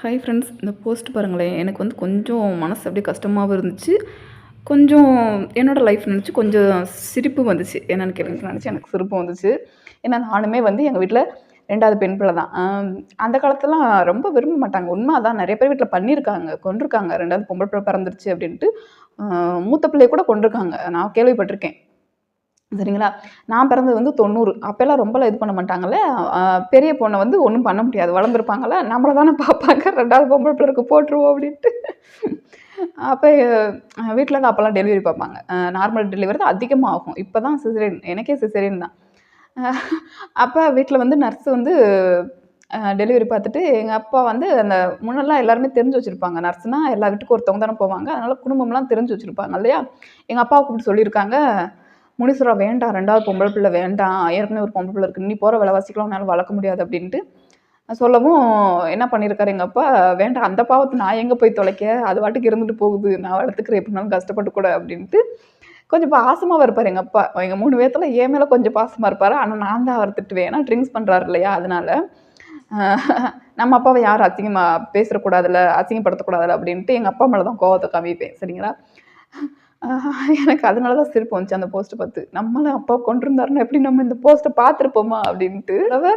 Hi friends இந்த post பாருங்களேன். எனக்கு வந்து கொஞ்சம் மனசு அப்படியே கஷ்டமாகவும் இருந்துச்சு. கொஞ்சம் என்னோடய லைஃப் நினச்சி கொஞ்சம் சிரிப்பு வந்துச்சு. என்னென்னு கேளுங்க நினச்சி எனக்கு சிரிப்பு வந்துச்சு. ஏன்னா நானுமே வந்து எங்கள் வீட்டில் ரெண்டாவது பெண் பிள்ளை தான். அந்த காலத்துலாம் ரொம்ப விரும்ப மாட்டாங்க. உண்மை அதான் நிறைய பேர் வீட்டில் பண்ணியிருக்காங்க கொண்டிருக்காங்க ரெண்டாவது பொம்பளை பிள்ளை பிறந்துருச்சு அப்படின்ட்டு மூத்த பிள்ளைய கூட கொண்டிருக்காங்க நான் கேள்விப்பட்டிருக்கேன். சரிங்களா? நான் பிறந்தது வந்து தொண்ணூறு. அப்போல்லாம் ரொம்பலாம் இது பண்ண மாட்டாங்கல்ல? பெரிய பொண்ணை வந்து ஒன்றும் பண்ண முடியாது. வளர்ந்துருப்பாங்கல்ல? நம்மளை தானே பார்ப்பாங்க. ரெண்டாவது பொம்பளை பிள்ளைக்கு போட்டுருவோம் அப்படின்ட்டு. அப்போ வீட்டில் தான் அப்போல்லாம் டெலிவரி பார்ப்பாங்க. நார்மல் டெலிவரி தான் அதிகமாக ஆகும். இப்போ தான் சிசரியன் எனக்கே சிசரியன் தான். அப்போ வீட்டில் வந்து நர்ஸ் வந்து டெலிவரி பார்த்துட்டு எங்கள் அப்பா வந்து அந்த முன்னெல்லாம் எல்லாருமே தெரிஞ்சு வச்சுருப்பாங்க. நர்ஸ்னால் எல்லா வீட்டுக்கும் ஒருத்தவங்க தானே போவாங்க. அதனால் குடும்பம்லாம் தெரிஞ்சு வச்சுருப்பாங்க இல்லையா? எங்கள் அப்பாவை கூப்பிட்டு சொல்லியிருக்காங்க. முனீஸ்வரா வேண்டாம் ரெண்டாவது பொம்பளை பிள்ளை வேண்டாம். ஏற்கனவே ஒரு பொம்பளை பிள்ளை இருக்கு. நீ போகிற விலைவாசிக்கெலாம் உன்னால் வளர்க்க முடியாது அப்படின்ட்டு சொல்லவும் என்ன பண்ணியிருக்காரு எங்கள் அப்பா? வேண்டாம் அந்த பாவத்தை நான் எங்கே போய் தொலைக்க? அது வாட்டுக்கு இருந்துட்டு போகுது. நான் வளர்த்துக்கிறேன். எப்படினாலும் கஷ்டப்பட்டு கூட அப்படின்ட்டு கொஞ்சம் பாசமாக இருப்பார் எங்கள் அப்பா. எங்கள் மூணு பேர்த்தில் என் மேலே கொஞ்சம் பாசமாக இருப்பார். ஆனால் நான் தான் அவர் திட்டுவேன். ஏன்னா ட்ரிங்க்ஸ் பண்ணுறாரு இல்லையா? அதனால நம்ம அப்பாவை யாரும் அசிங்கமாக பேசக்கூடாதுல்ல அசிங்கப்படுத்தக்கூடாதுல்ல அப்படின்ட்டு எங்கள் அப்பா மேலே தான் கோவத்தை காமிப்பேன். சரிங்களா? எனக்கு அதனால தான் சிரிப்பு வந்துச்சு அந்த போஸ்ட்டை பார்த்து. நம்மளும் அப்பா கொண்டிருந்தாருன்னா எப்படி நம்ம இந்த போஸ்ட்டை பார்த்துருப்போமா அப்படின்ட்டு. தடவை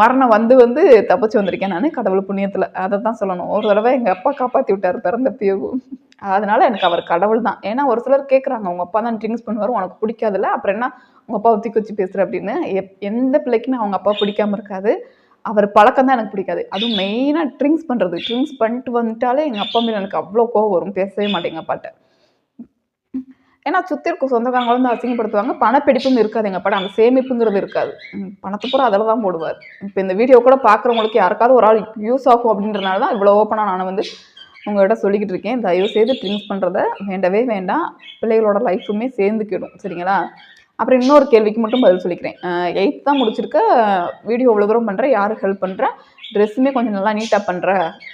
மரணம் வந்து வந்து தப்பிச்சு வந்திருக்கேன் நான் கடவுள் புண்ணியத்தில். அதை தான் சொல்லணும். ஒரு தடவை எங்கள் அப்பா காப்பாற்றி விட்டார் பிறந்தப்பயும் அதனால எனக்கு அவர் கடவுள் தான். ஏன்னா ஒரு சிலர் கேட்குறாங்க உங்கள் அப்பா தான் ட்ரிங்க்ஸ் பண்ணுவார் உனக்கு பிடிக்காதுல்ல? அப்புறம் என்ன? உங்கள் அப்பாவை தூக்கி வச்சு பேசுகிற அப்படின்னு. எப் எந்த பிள்ளைக்குமே அவங்க அப்பா பிடிக்காம இருக்காது. அவர் பழக்கம் தான் எனக்கு பிடிக்காது. அதுவும் மெயினாக ட்ரிங்க்ஸ் பண்ணுறது ட்ரிங்க்ஸ் பண்ணிட்டு வந்துட்டாலே எங்கள் அப்பா மேலே எனக்கு அவ்வளோ கோவம் வரும். பேசவே மாட்டேங்க பாட்டை அப்பாட்ட. ஏன்னா சுற்றி இருக்க சொந்தக்காரங்க வந்து அசிங்கப்படுத்துவாங்க. பணப்பிடிப்பும் இருக்காது எங்கள் அப்பாட்ட அந்த சேமிப்புங்கிறது இருக்காது. பணத்தை பூரா அதில் தான் போடுவார். இப்போ இந்த வீடியோ கூட பார்க்குறவங்களுக்கு யாருக்காவது ஒரு ஆள் யூஸ் ஆகும் அப்படின்றனால தான் இவ்வளோ ஓப்பனாக நான் வந்து உங்கள்கிட்ட சொல்லிக்கிட்டு இருக்கேன். தயவு செய்து ட்ரிங்க்ஸ் பண்ணுறத வேண்டவே வேண்டாம். பிள்ளைகளோட லைஃபுமே சேர்ந்துக்கிடும் சரிங்களா? அப்புறம் இன்னொரு கேள்விக்கு மட்டும் பதில் சொல்லிக்கிறேன். எயித் தான் முடிச்சிருக்க. வீடியோ இவ்வளோ தூரம் பண்ணுறேன் யாருக்கு ஹெல்ப் பண்ணுறேன் ட்ரெஸ்ஸுமே கொஞ்சம் நல்லா நீட்டாக பண்ணுற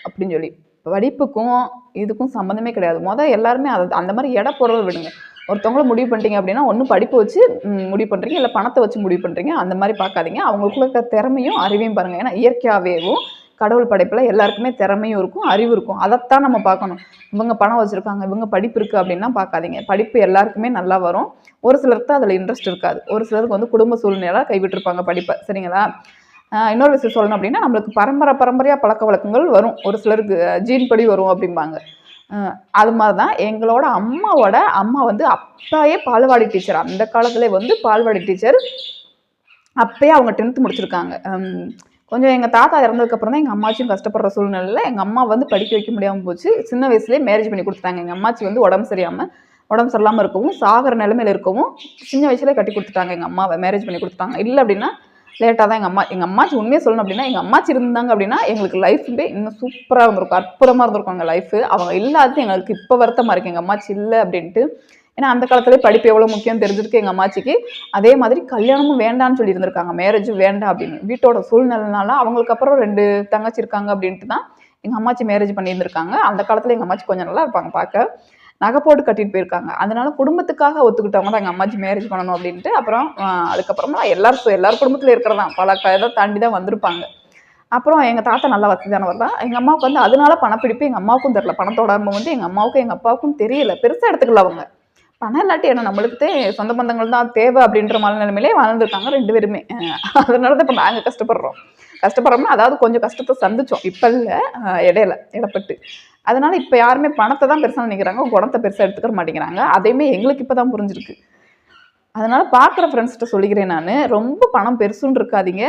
அப்படின்னு சொல்லி. படிப்புக்கும் இதுக்கும் சம்மந்தமே கிடையாது. மொதல் எல்லாருமே அதை அந்த மாதிரி எடை போடுறத விடுங்க. ஒருத்தவங்களை முடிவு பண்ணிட்டீங்க அப்படின்னா ஒன்று படிப்பு வச்சு முடிவு பண்ணுறீங்க இல்லை பணத்தை வச்சு முடிவு பண்ணுறீங்க அந்த மாதிரி பார்க்காதீங்க. அவங்களுக்குள்ள இருக்க திறமையும் அறிவையும் பாருங்கள் ஏன்னா இயற்கையாகவேவும் கடவுள் படைப்பில் எல்லாருக்குமே திறமையும் இருக்கும் அறிவு இருக்கும். அதைத்தான் நம்ம பார்க்கணும். இவங்க பணம் வச்சுருக்காங்க இவங்க படிப்பு இருக்குது அப்படின்னா பார்க்காதீங்க. படிப்பு எல்லாருக்குமே நல்லா வரும். ஒரு சிலருக்கு தான் அதில் இன்ட்ரெஸ்ட் இருக்காது. ஒரு சிலருக்கு வந்து குடும்ப சூழ்நிலை கைவிட்டிருப்பாங்க படிப்பை. சரிங்களா? இன்னொரு விஷயம் சொல்லணும் அப்படின்னா நம்மளுக்கு பரம்பரை பரம்பரையாக பழக்க வழக்கங்கள் வரும். ஒரு சிலருக்கு ஜீன் படி வரும் அப்படிம்பாங்க. அது மாதிரி தான் எங்களோட அம்மாவோட அம்மா வந்து அப்பயே பால்வாடி டீச்சர் அந்த காலத்துல வந்து பால்வாடி டீச்சர் அப்பயே அவங்க டென்த்து முடிச்சிருக்காங்க. கொஞ்சம் எங்கள் தாத்தா இறந்ததுக்கப்புறம் தான் எங்கள் அம்மாச்சியும் கஷ்டப்படுற சூழ்நிலையில் எங்கள் அம்மா வந்து படிக்க வைக்க முடியாமல் போச்சு. சின்ன வயசுலேயே மேரேஜ் பண்ணி கொடுத்துட்டாங்க. எங்கள் அம்மாச்சி வந்து உடம்பு சரியாமல் உடம்பு சரியில்லாமல் இருக்கவும் சாகிற நிலமையில இருக்கவும் சின்ன வயசுலேயே கட்டி கொடுத்துட்டாங்க எங்கள் அம்மாவை. மேரேஜ் பண்ணி கொடுத்துட்டாங்க. இல்லை அப்படின்னா லேட்டாக தான் எங்கள் அம்மா எங்கள் அம்மாச்சி உண்மையை சொல்லணும் அப்படின்னா எங்கள் அம்மாச்சி இருந்தாங்க அப்படின்னா எங்களுக்கு லைஃபே இன்னும் சூப்பராக இருந்திருக்கும் அற்புதமாக இருந்திருக்கும் எங்கள் லைஃபு அவங்க இல்லாதது எங்களுக்கு இப்போ வருத்தமாக இருக்குது எங்கள் அம்மாச்சி இல்லை அப்படின்ட்டு. ஏன்னா அந்த காலத்துலேயே படிப்பு எவ்வளோ முக்கியம் தெரிஞ்சிருக்கு எங்கள் அம்மாச்சிக்கு. அதே மாதிரி கல்யாணமும் வேண்டான்னு சொல்லி இருந்திருக்காங்க. மேரேஜும் வேண்டாம் அப்படின்னு. வீட்டோட சூழ்நிலைனால அவங்களுக்கு அப்புறம் ரெண்டு தங்கச்சி இருக்காங்க அப்படின்ட்டு தான் எங்கள் அம்மாச்சி மேரேஜ் பண்ணியிருந்திருக்காங்க. அந்த காலத்தில் எங்கள் அம்மாச்சி கொஞ்சம் நல்லா இருப்பாங்க பார்க்க. நகை போட்டு கட்டிட்டு போயிருக்காங்க. அதனால குடும்பத்துக்காக ஒத்துக்கிட்டவங்க தான் எங்கள் அம்மாச்சி மேரேஜ் பண்ணணும் அப்படின்ட்டு அப்புறம் அதுக்கப்புறமா எல்லாரும் எல்லார் குடும்பத்தில் இருக்கிறதான். பல க- இதை தாண்டி தான் வந்திருப்பாங்க. அப்புறம் எங்கள் தாத்தா நல்லா வசதியானவர் தான். எங்கள் அம்மாவுக்கு வந்து அதனால பணப்பிடிப்பு எங்கள் அம்மாவுக்கும் தெரில பணத்தோட அருமை வந்து எங்கள் அம்மாவுக்கும் எங்கள் அப்பாவுக்கும் தெரியல. பெருசாக எடுத்துக்கல அவங்க. பணம் இல்லாட்டி என்ன நம்மளுக்கு தான் சொந்த பந்தங்கள் தான் தேவை அப்படின்ற மனநிலைமையிலே வாழ்ந்துருக்காங்க ரெண்டு பேருமே. அதனால தான் இப்போ நாங்கள் கஷ்டப்படுறோம். கஷ்டப்படுறோம்னா அதாவது கொஞ்சம் கஷ்டத்தை சந்திச்சோம். இப்போ இல்லை இடையில இடப்பட்டு. அதனால இப்போ யாருமே பணத்தை தான் பெருசாக நினைக்கிறாங்க குணத்தை பெருசாக எடுத்துக்கிற மாட்டேங்கிறாங்க. அதையுமே எங்களுக்கு இப்போ தான் புரிஞ்சிருக்கு. அதனால் பார்க்குற ஃப்ரெண்ட்ஸ்கிட்ட சொல்லிக்கிறேன் நான். ரொம்ப பணம் பெருசுன்னு இருக்காதீங்க.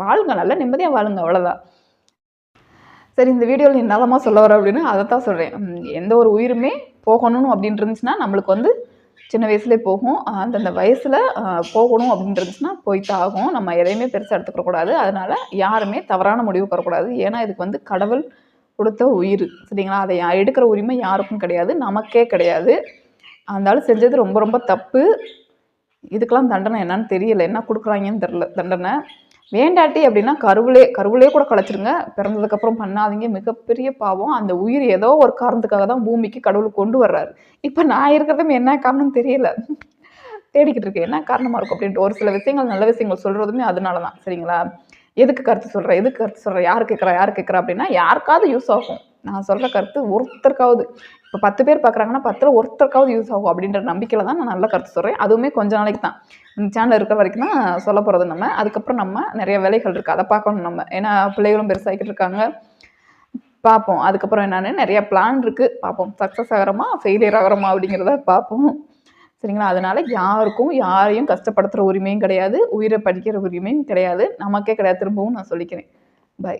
வாழுங்க நல்லா நிம்மதியாக வாழுங்க அவ்வளோதான் சரி இந்த வீடியோவில் நீ நலமாக சொல்ல வர அப்படின்னு அதை தான் சொல்கிறேன் எந்த ஒரு உயிருமே போகணும் அப்படின்னு இருந்துச்சுன்னா நம்மளுக்கு வந்து சின்ன வயசுலேயே போகும். அந்தந்த வயசில் போகணும் அப்படின்னு இருந்துச்சுன்னா போய்த்தான் ஆகும். நம்ம எதையுமே பெருசாக எடுத்துக்க அதனால் அதனால யாருமே தவறான முடிவு வரக்கூடாது ஏன்னா இதுக்கு வந்து கடவுள் கொடுத்த உயிர். சரிங்களா? அதை எடுக்கிற உரிமை யாருக்கும் கிடையாது. நமக்கே கிடையாது. அந்தாலும் செஞ்சது ரொம்ப ரொம்ப தப்பு. இதுக்கெல்லாம் தண்டனை என்னன்னு தெரியல. என்ன கொடுக்குறாங்கன்னு தெரில தண்டனை. வேண்டாட்டி அப்படின்னா கருவிலே கருவிலே கூட கலைச்சிருங்க பிறந்ததுக்கப்புறம் பண்ணாதீங்க. மிகப்பெரிய பாவம். அந்த உயிர் ஏதோ ஒரு காரணத்துக்காக தான் பூமிக்கு கடவுள் கொண்டு வர்றாரு. இப்போ நான் இருக்கிறதும் என்ன காரணம் தெரியல. தேடிக்கிட்டு இருக்கேன். என்ன காரணமாக இருக்கும் அப்படின்ட்டு. ஒரு சில விஷயங்கள் நல்ல விஷயங்கள் சொல்கிறதுமே அதனால தான் சரிங்களா? எதுக்கு கருத்து சொல்கிற எதுக்கு கருத்து சொல்கிற யார் கேட்குறா? யார் கேட்குறா? அப்படின்னா யாருக்காவது யூஸ் ஆகும். நான் சொல்கிற கருத்து ஒருத்தருக்காவது. இப்போ பத்து பேர் பார்க்குறாங்கன்னா பத்தில் ஒருத்தருக்காவது யூஸ் ஆகும் அப்படின்ற நம்பிக்கையில் தான் நான் நல்ல கருத்து சொல்கிறேன் அதுவுமே கொஞ்ச நாளைக்கு தான். இந்த சேனல் இருக்கிற வரைக்கும் தான் சொல்ல போகிறது நம்ம. அதுக்கப்புறம் நம்ம நிறைய வேலைகள் இருக்குது அதை பார்க்கணும் நம்ம. ஏன்னா பிள்ளைகளும் பெருசாகிக்கிட்டு இருக்காங்க. பார்ப்போம். அதுக்கப்புறம் என்னென்னு நிறைய பிளான் இருக்குது பார்ப்போம். சக்ஸஸ் ஆகிறோமா? ஃபெயிலியர் ஆகிறோமா? அப்படிங்கிறத பார்ப்போம். சரிங்களா? அதனால யாருக்கும் யாரையும் கஷ்டப்படுத்துகிற உரிமையும் கிடையாது. உயிரை படிக்கிற உரிமையும் கிடையாது. நமக்கே கிடையாது. திரும்பவும் நான் சொல்லிக்கிறேன். பை